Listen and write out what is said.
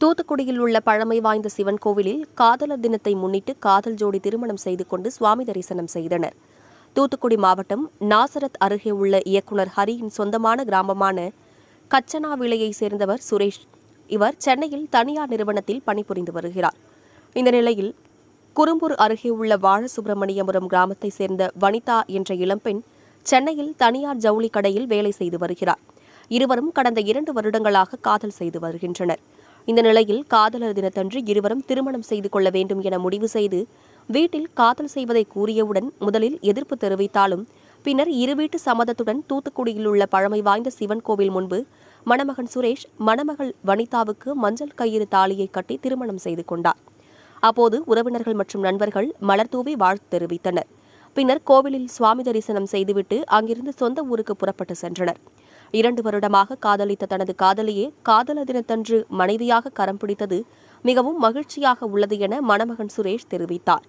தூத்துக்குடியில் உள்ள பழமை வாய்ந்த சிவன் கோவிலில் காதலர் தினத்தை முன்னிட்டு காதல் ஜோடி திருமணம் செய்து கொண்டு சுவாமி தரிசனம் செய்தனர். தூத்துக்குடி மாவட்டம் நாசரத் அருகே உள்ள இயக்குனர் ஹரியின் சொந்தமான கிராமமான கச்சனாவிளையைச் சேர்ந்தவர் சுரேஷ். இவர் சென்னையில் தனியார் நிறுவனத்தில் பணிபுரிந்து வருகிறார். இந்த நிலையில் குறும்பூர் அருகே உள்ள வாழசுப்பிரமணியபுரம் கிராமத்தைச் சேர்ந்த வனிதா என்ற இளம்பெண் சென்னையில் தனியார் ஜவுளி கடையில் வேலை செய்து வருகிறார். இருவரும் கடந்த இரண்டு வருடங்களாக காதல் செய்து வருகின்றனர். இந்த நிலையில் காதலர் தினத்தன்று இருவரும் திருமணம் செய்து கொள்ள வேண்டும் என முடிவு செய்து வீட்டில் காதல் செய்வதை கூறியவுடன் முதலில் எதிர்ப்பு தெரிவித்தாலும் பின்னர் இருவீட்டு சம்மதத்துடன் தூத்துக்குடியில் உள்ள பழமை வாய்ந்த சிவன் கோவில் முன்பு மணமகன் சுரேஷ் மணமகள் வனிதாவுக்கு மஞ்சள் கயிறு தாலியை கட்டி திருமணம் செய்து கொண்டார். அப்போது உறவினர்கள் மற்றும் நண்பர்கள் மலர்தூவி வாழ்த்து தெரிவித்தனர். பின்னர் கோவிலில் சுவாமி தரிசனம் செய்துவிட்டு அங்கிருந்து சொந்த ஊருக்கு புறப்பட்டு சென்றனர். இரண்டு வருடமாக காதலித்த தனது காதலியே காதல தினத்தன்று மனைவியாக கரம் பிடித்தது மிகவும் மகிழ்ச்சியாக உள்ளது என மணமகன் சுரேஷ் தெரிவித்தார்.